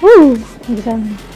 우! 감사합니다.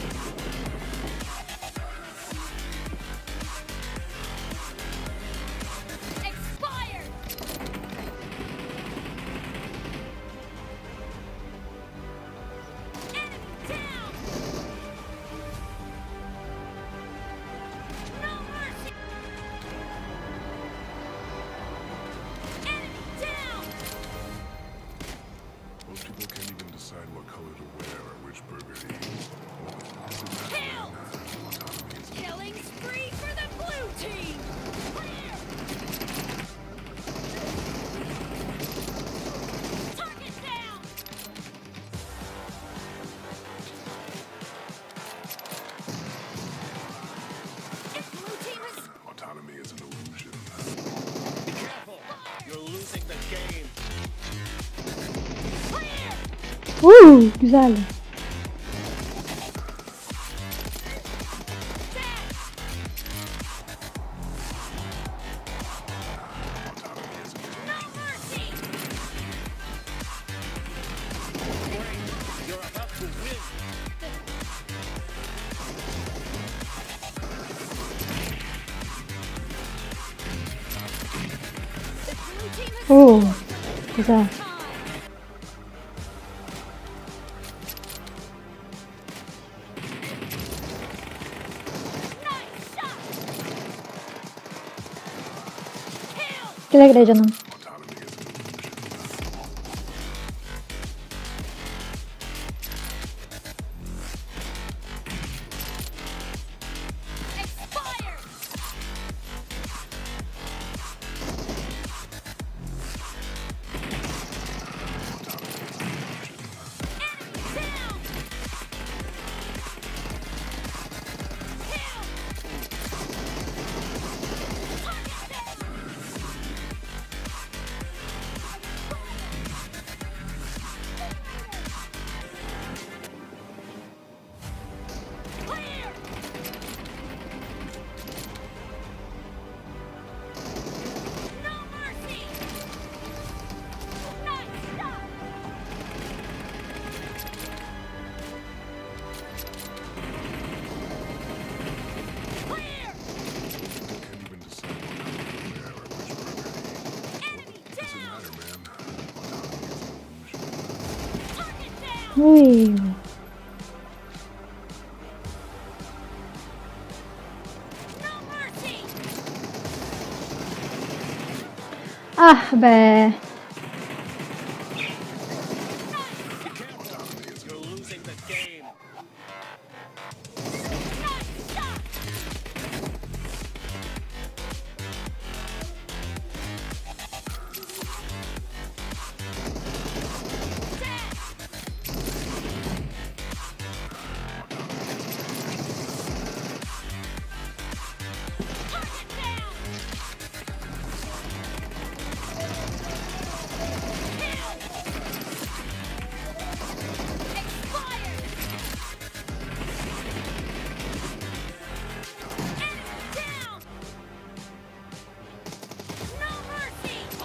Uuu güzeldi. Oo, güzel. Güle güle canım. Ui. Ah, bé.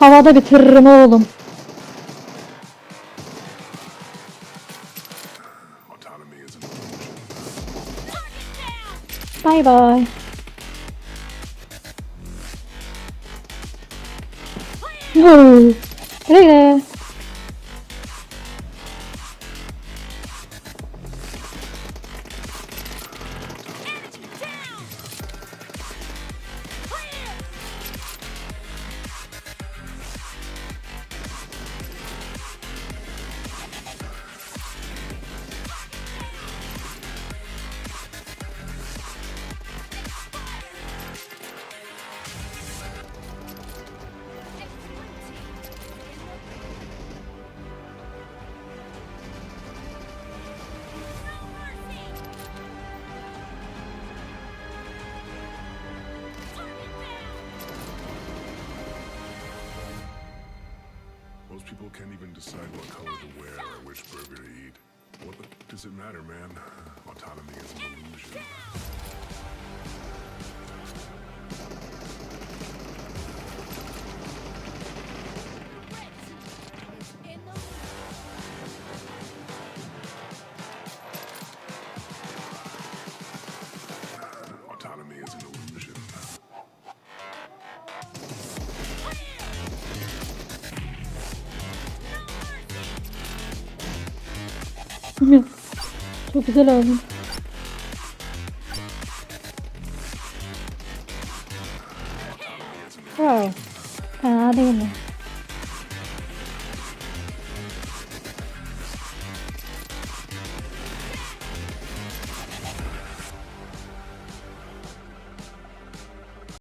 Havada bitiririm oğlum. Bay bay. Nereye? People can't even decide what color to wear or which burger to eat. What the does it matter, man? Çok güzel oldu. Wow. Fena değil mi?